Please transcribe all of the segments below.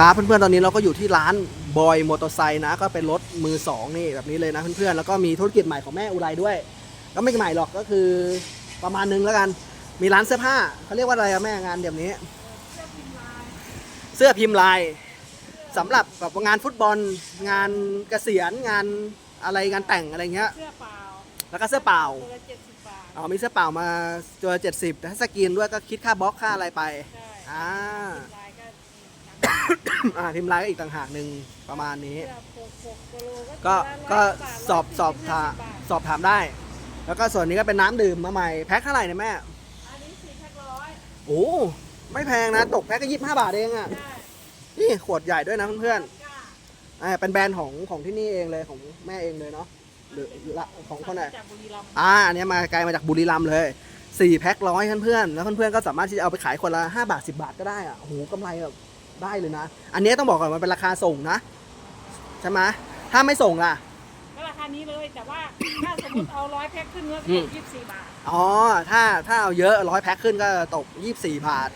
ครับเพื่อนๆตอนนี้เราก็อยู่ที่ร้านบอยมอเตอร์ไซค์นะก็เป็นรถมือสองนี่แบบนี้เลยนะเพื่อนๆแล้วก็มีธุรกิจใหม่ของแม่อุไรด้วย ก็ไม่ใหม่หรอกก็คือประมาณนึงแล้วกัน มีร้านเสื้อผ้าเขาเรียกว่าอะไรอะแม่งานแบบนี้ เสื้อพิมพ์ลายสำหรับแบบงานฟุตบอลงานเกษียณงานอะไรงานแต่งอะไรเงี้ยเสื้อเปล่าแล้วก็เสื้อเปล่าตัวละเจ็ดสิบบาทอ๋อมีเสื้อเปล่ามาตัวเจ็ดสิบแต่ถ้าสกรีนด้วยก็คิดค่าบล็อกค่าอะไรไปใช่อ่า ลายก็ อ่าพิมพ์ลายก็อีกต่างหากหนึ่งประมาณนี้เสื้อโปกโปกโปโลก็ก็ก็ตัวละสอบสอบ150ถามบาทสอบถามได้ แล้วก็ส่วนนี้ก็เป็นน้ำดื่มมาใหม่แพ็คเท่าไหร่เนี่ยแม่อันนี้สี่แพ็คร้อยโอ้ไม่แพงนะ ตกแพ็คก็ยี่สิบห้าบาทเองอะได้นี่ขวดใหญ่ด้วยนะเพื่อนกล้าๆอ่าเป็นแบรนด์ของของที่นี่เองเลยของแม่เองเลยเนาะหรือละของคนไหน จากบุรีรัมย์อ่าอันเนี้ยมาไกลมาจากบุรีรัมย์เลยสี่แพ็คร้อยเพื่อนๆแล้วเพื่อนๆก็สามารถที่จะเอาไปขายคนละห้าบาทสิบาทก็ได้อะโอ้โหกำไรแบบ ได้เลยนะ อันเนี้ยต้องบอกก่อนมันเป็นราคาส่งนะ ใช่ไหมถ้าไม่ส่งล่ะ ก็ราคานี้เลยแต่ว่าถ้าสมมติเอาร้อยแพ็คขึ้นก็อืมยี่สิบสี่บาท อ๋อ ถ้าถ้าเอาเยอะร้อยแพ็คขึ้นก็ตก24บาท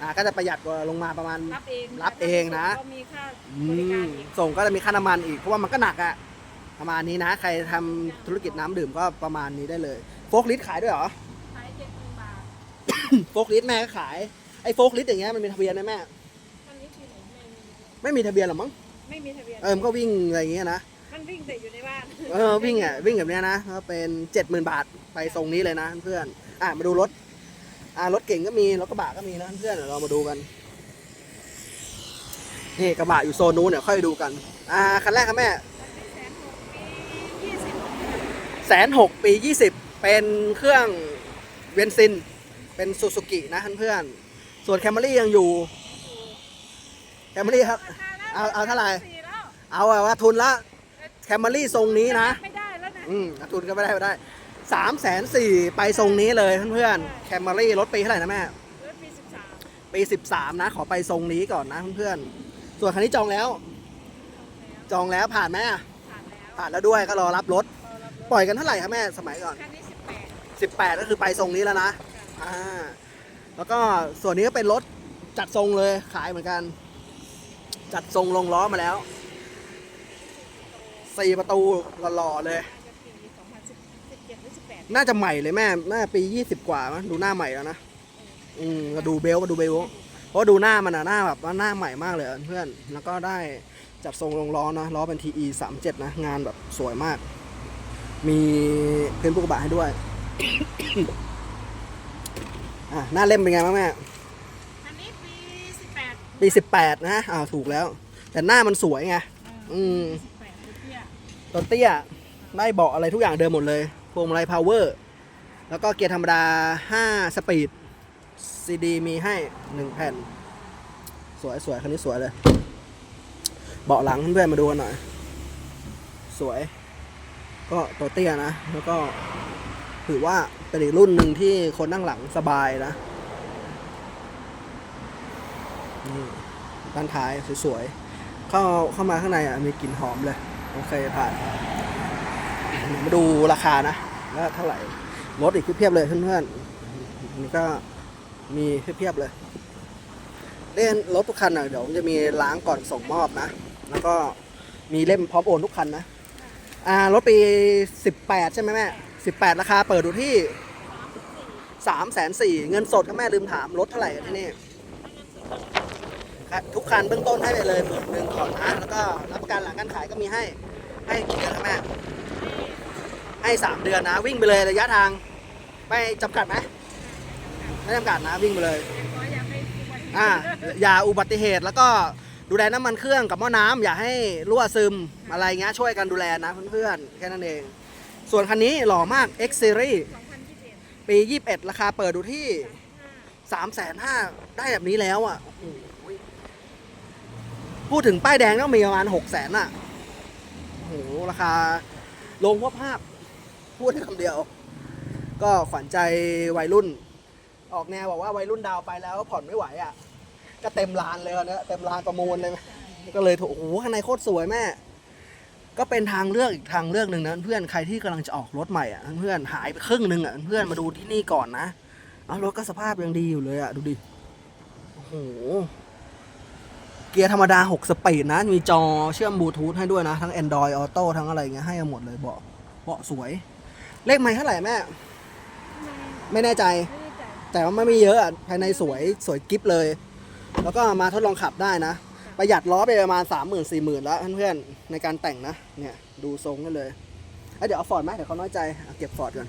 อ่าก็จะประหยัดกว่าลงมาประมาณรับเองรับเองนะก็มีค่าอืบริการมอีกส่งก็จะมีค่าน้ำมันอีกเพราะว่ามันก็หนักอะประมาณนี้นะ ใครทำธุรกิจน้ำดื่มก็ประมาณนี้ได้เลยโฟกลิสขายด้วยเหรอขายเจ็ดหมื่นบาทโฟกลิสแม่ก็ขายไอ้โฟกลิสอย่างเงี้ยมันมีทะเบียนไหมแม่ อันนี้คือหนูไม่มี ไม่มีทะเบียนหรอมั้งไม่มีทะเบียนเออมันก็วิ่งอะไรอย่างเงี้ยนะมันวิ่งแต่อยู่ในบ้านเออวิ่งอะวิ่งแบบเนี้ยนะก็เป็น70,000บาทไปทรงนี้เลยนะเพื่อนอะมาดูรถอ่ารถเก่งก็มีรถกระบะก็มีนะเพื่อนเดี๋ยวเรามาดูกันนี่กระบะอยู่โซนนู้นเดี๋ยวค่อยดูกัน อ่าคันแรกครับแม่แสนหกปียี่สิบแสนหกปียี่สิบเป็นเครื่องเบนซิน เป็นซูซูกินะเพื่อนๆส่วนแคมรี่ยังอยู่ แคมรี่ครับ เอาเอาเท่าไหร่ สี่แล้วเอาอะว่าทุนละแคมรี่ทรงนี้นะ ไม่ได้แล้วนะอืมทุนก็ไม่ได้ไม่ได้สามแสนสี่ไปทรงนี้เลยเพื่อนๆแคมรี่รถปีเท่าไหร่นะแม่ รถปีสิบสามปีสิบสามนะ ขอไปทรงนี้ก่อนนะเพื่อนๆ ส่วนคันนี้จองแล้ว จองแล้วผ่านไหมอะผ่านแล้วผ่านแล้วด้วยก็รอรับรถ พอรับรถปล่อยกันเท่าไหร่ครับแม่สมัยก่อน คันนี้สิบแปดสิบแปดก็คือไปทรงนี้แล้วนะ อ่า แล้วก็ส่วนนี้ก็เป็นรถจัดทรงเลยขายเหมือนกัน จัดทรงลงล้อมาแล้วสี่ประตูหล่อๆเลย น่าจะปีสองพันสิบสิบเจ็ดหรือสิบแปดน่าจะใหม่เลยแม่น่าจะปียี่สิบกว่ามั้งดูหน้าใหม่แล้วนะอืมก็ดูเบลก็ดูเบลเพราะดูหน้ามันอะหน้าแบบว่าหน้าใหม่มากเลยอะเพื่อนแล้วก็ได้จัดทรงลงล้อนะล้อเป็น TE 3 7นะงานแบบสวยมาก มีพื้นปูกระบะให้ด้วยอะหน้าเล่มเป็นไงบ้างแม่คันนี้ปี ปีสิบแปดนะอ้าวถูกแล้ว แต่หน้ามันสวยไง อืมสิบแปดเตี้ยตัวเตี้ยได้เบาะอะไรทุกอย่างเดิมหมดเลยพวงมาลัยพาวเวอร์ แล้วก็เกียร์ธรรมดา 5 สปีดซีดีมีให้ 1 แผ่น สวยสวยคันนี้สวยเลย เบาะหลังเพื่อนมาดูกันหน่อย สวย ก็ตัวเตี้ยนะ แล้วก็ถือว่าเป็นอีกรุ่นหนึ่งที่คนนั่งหลังสบายนะ นี่ด้านท้ายสวยๆเข้าเข้ามาข้างในอะมีกลิ่นหอมเลย โอเคผ่านมาดูราคานะว่าเท่าไหร่รถอีกเพียบเลยเพื่อนๆนี่ก็มีเพียบเลยเล่นรถทุกคันอะเดี๋ยวจะมีล้างก่อนส่งมอบนะ แล้วก็มีเล่มพร้อมโอนทุกคันนะอ่ารถปี 18 ใช่ไหมแม่18 ราคาเปิดดูที่3 4 0 0 0เงินสดครับแม่ลืมถามรถเท่าไหร่ที่นี่ ทุกคันเบื้องต้นให้ไปเลยหมื่นหนึ่งก่อนนะแล้วก็รับประกันหลังการขายก็มีให้ให้กี่เดือนครับแม่ให้สามเดือนนะ วิ่งไปเลยระยะทาง ไม่จำกัดไหมไม่จำกัดนะวิ่งไปเลยอ่าอย่าอุบัติเหตุแล้วก็ดูแลน้ำมันเครื่องกับหม้อน้ำอย่าให้รั่วซึมอะไรเงี้ยช่วยกันดูแลนะเพื่อนๆแค่นั้นเอง ส่วนคันนี้หล่อมาก X Series สองพันยี่สิบเอ็ดปี 21 ราคาเปิดดูที่ 3 5 0 0 0ได้แบบนี้แล้วอะ พูดถึงป้ายแดงต้องมีประมาณ6 0 0 0 0อะโอ้โหราคาลงพราภาพ พูดคำเดียว ก็ขวัญใจวัยรุ่น ออกแนวบอกว่าวัยรุ่นดาวไปแล้วผ่อนไม่ไหวอะ ก็เต็มลานเลยนะเต็มลานประมูลเลย ก็เลยถูกโอ้โหข้างในโคตรสวยแม่ ก็เป็นทางเลือกอีกทางเลือกหนึ่งนะเพื่อนใครที่กำลังจะออกรถใหม่อะเพื่อนหายไปครึ่งหนึ่งอะเพื่อนมาดูที่นี่ก่อนนะเอารถก็สภาพยังดีอยู่เลยอะดูดิโอ้โห เกียร์ธรรมดา 6 สปีดนะ มีจอเชื่อมบลูทูธให้ด้วยนะ ทั้ง Android Auto ทั้งอะไรเงี้ยให้หมดเลยเบาะเบาะสวย เลขไม่เท่าไหร่แม่ ไม่แน่ใจไม่ได้จ่ายแต่ว่าไม่มีเยอะอะภายในสวยสวยกิฟเลย แล้วก็มาทดลองขับได้นะ ประหยัดล้อไปประมาณ 3 0 0 0 0 4 0 0 0 0 แล้วเพื่อนๆ ในการแต่งนะ เนี่ยดูทรงกันเลยเดี๋ยวเอาฟอร์ดไหมเดี๋ยวเขาน้อยใจเอาเก็บฟอร์ดก่อน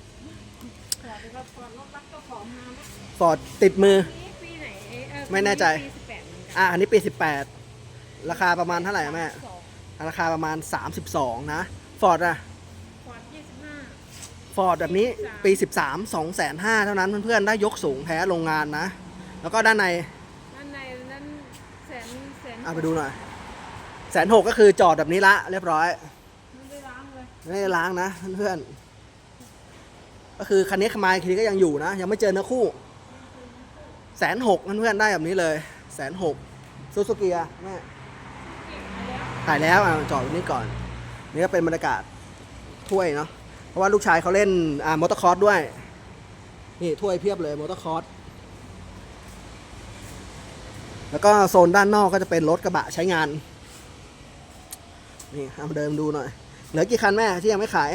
ฟอร์ดติดมือ ไม่แน่ใจอนกันอะอันนี้ปี 18 ราคาประมาณเท่าไหร่อะแม่สองราคาประมาณ 32 นะ ฟอร์ดอะขวดยี่สิบห้าฟอร์ดแบบนี้ปี 13 2 5 0 0 0เท่านั้นเพื่อนๆ ได้ยกสูงแท้โรงงานนะ แล้วก็ด้านใน ด้านในนั้นแสนแสนเอาไปดูหน่อย แสนหกก็คือจอดแบบนี้ละเรียบร้อย ไม่ได้ล้างเลยไม่ได้ล้างนะเพื่อนๆ ก็คือคันนี้ขมายคีก็ยังอยู่นะ ยังไม่เจอเนื้อคู่ แสนหกเพื่อนๆ ได้แบบนี้เลย แสนหกซูซูกิอะแม่เก็บมาแล้ว ถ่ายแล้วอะจอดตรงนี้ก่อน นี่ก็เป็นบรรยากาศถ้วยเนาะเพราะว่าลูกชายเขาเล่นอ่ามอเตอร์คอร์สด้วย นี่ถ้วยเพียบเลยมอเตอร์คอร์สแล้วก็โซนด้านนอกก็จะเป็นรถกระบะใช้งาน นี่เอามาเดินดูหน่อย เหลือกี่คันแม่ที่ยังไม่ขาย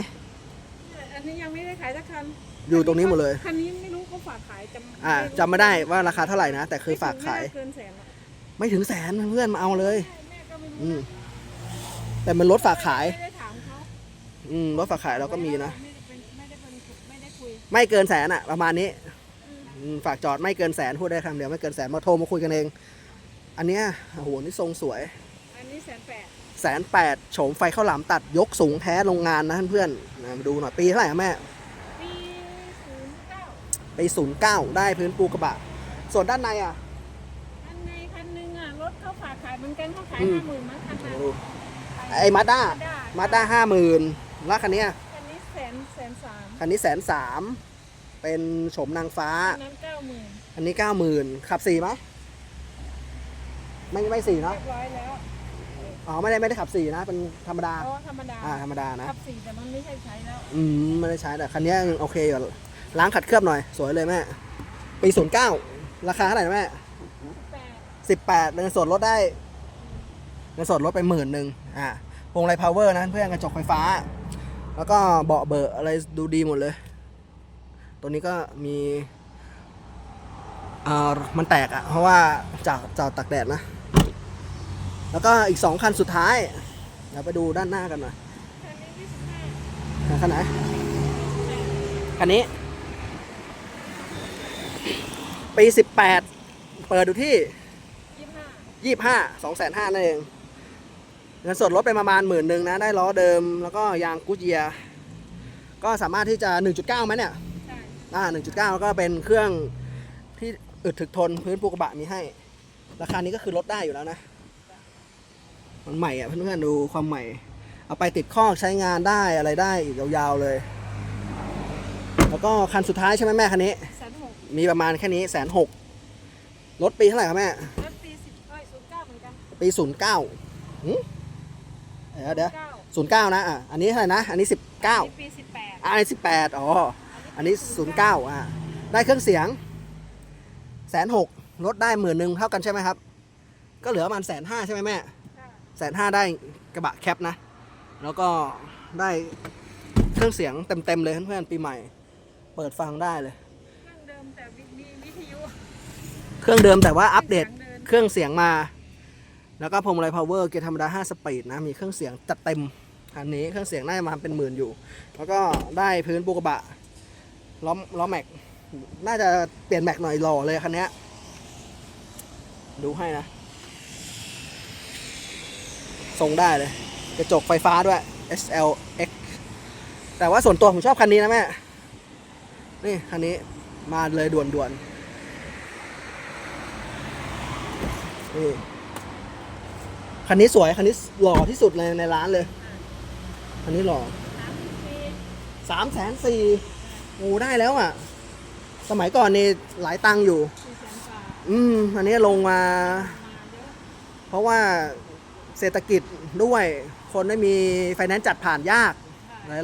อันนี้ยังไม่ได้ขายสักคันอยู่ตรงนี้หมดเลย คันนี้ไม่รู้เขาฝากขายจำอ่าจำไม่ได้ว่าราคาเท่าไหร่นะ แต่คือฝากขาย ไม่น่เกินแสนอะไม่ถึงแสนเพื่อนๆมาเอาเลยแม่ก็ไม่รู้อืม แต่มันรถฝากขาย ไม่ได้ถามเขาอืมรถฝากขายเราก็มีนะ ไม่ได้เป็นไม่ได้เป็นไม่ได้คุยไม่เกินแสนอะประมาณนี้อืมฝากจอดไม่เกินแสนพูดได้คำเดียวไม่เกินแสนมาโทรมาคุยกันเอง อันเนี้ยโอ้โหนี่ทรงสวย อันนี้แสนแปดแสนแปดโฉมไฟข้าวหลามตัดยกสูงแท้โรงงานนะเพื่อนๆนะมาดูหน่อยปีเท่าไหร่อะแม่ ปีศูนย์เก้าปีศูนย์เก้าได้พื้นปูกระบะ ส่วนด้านในอะอันในคันหนึงอะรถเขาฝากขายเหมือนกันเขาขายอืมห้าหมื่นมั้งคันนั้นดู ไอ้มาด้ามาด้าห้าหมื่นแล้วคันเนี้ยคันนี้แสนแสนสามคันนี้แสนสามเป็นโฉมนางฟ้าคันนั้นเก้าหมื่นอันนี้เก้าหมื่นขับสี่ไหมไม่ไม่สี่เนาะเรียบร้อยแล้วอ๋อไม่ได้ไม่ได้ขับสี่นะ เป็นธรรมดา เพราะว่าธรรมดาอ่าธรรมดานะ ขับสี่แต่มันไม่ใช่ใช้แล้ว อืมไม่ได้ใช้แต่คันนี้ยังโอเคอยู่ล้างขัดเคลือบหน่อย สวยเลยแม่ปีศูนย์เก้าราคาเท่าไหร่นะแม่แปดสิบแปดเงินสดลดได้เงินสดลดไปหมื่นหนึ่ง อ่าพวงไรพาวเวอร์นะเพื่อนกระจกไฟฟ้า แล้วก็เบาะเบอร์อะไรดูดีหมดเลย ตัวนี้ก็มีอ่ามันแตกอะเพราะว่าจากจากตักแดดนะ แล้วก็อีกสองคันสุดท้าย เดี๋ยวไปดูด้านหน้ากันหน่อยคันาคันไหนคันนี้ ปีสิบแปดเปิดดูที่ยี่สิบห้ายี่ห้าสองแสนห้านั่นเอง เงินสดลดไปประมาณหมื่นหนึ่งนะ ได้ล้อเดิมแล้วก็ยางกูเจียก็สามารถที่จะ 1.9ไหมเนี่ยใช่อ่า1.9 แล้วก็เป็นเครื่องที่อึดถึกทนพื้นปูกระบะมีให้ ราคานี้ก็คือลดได้อยู่แล้วนะ มันใหม่อะเพื่อนๆดูความใหม่ เอาไปติดข้อกใช้งานได้อะไรได้อีกยาวๆเลย แล้วก็คันสุดท้ายใช่ไหมแม่คันนี้แสนหกมีประมาณแค่นี้แสนหกรถปีเท่าไหร่ครับแม่แล้วปีสิบเอ้ยศูนย์เก้าเหมือนกันปีศูนย์เก้า เดี๋ยวเดี๋ยวเก้าศูนย์เก้านะอะอันนี้เท่าไหร่นะ อันนี้สิบเก้าอันนี้ปีสิบแปดอะอันนี้สิบแปดอ๋อ อันนี้ศูนย์เก้าอะ ได้เครื่องเสียงแสนหกลดได้หมื่นหนึ่งเท่ากันใช่ไหมครับ ก็เหลือประมาณแสนห้าใช่ไหมแม่แสนห้าได้กระบะแคปนะ แล้วก็ได้เครื่องเสียงเต็มๆเลยเพื่อนๆปีใหม่ เปิดฟังได้เลย เครื่องเดิมแต่มีวิทยุ เครื่องเดิมแต่ว่าอัปเดตสียงนเครื่องเสียงมา แล้วก็พวงมาลัยพาวเวอร์เกียร์ธรรมดา 5 สปีดนะ มีเครื่องเสียงจัดเต็มคันนี้เครื่องเสียงน่าจะมาเป็นหมื่นอยู่ แล้วก็ได้พื้นปูกระบะล้อมล้อแม็ก น่าจะเปลี่ยนแม็กหน่อยหล่อเลยคันนี้ดูให้นะทรงได้เลย กระจกไฟฟ้าด้วย SLX แต่ว่าส่วนตัวผมชอบคันนี้นะแม่ นี่คันนี้มาเลยด่วนๆนี่ คันนี้สวย คันนี้หล่อที่สุดในในร้านเลย คันนี้หล่อสามแสนสี่โอ้ได้แล้วอะ สมัยก่อนนี่หลายตังค์อยู่ อืม อันนี้ลงมา เพราะว่าเศรษฐกิจด้วย คนไม่มีไฟแนนซ์จัดผ่านยาก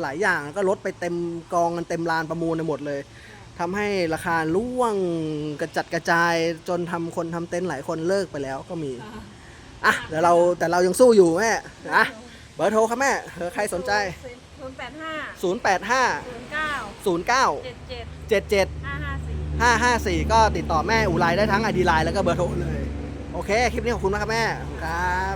หลาย ๆ อย่างก็ลดไปเต็มกองกันเต็มลานประมูลไปหมดเลยทำให้ราคาล่วงกระจัดกระจายจนทำคนทำเต็นท์หลายคนเลิกไปแล้วก็มี อะเดี๋ยวเราแต่เรายังสู้อยู่แม่นะเบอร์โทรครับแม่เออใครสนใจ ศูนย์แปดห้า085ศูนย์เก้า09เจ็ดเจ็ด77 ห้าห้าสี่ 554 ก็ติดต่อแม่อุไรได้ทั้งไอดีไลน์แล้วก็เบอร์โทรเลย โอเค คลิปนี้ขอบคุณมากครับแม่ ครับ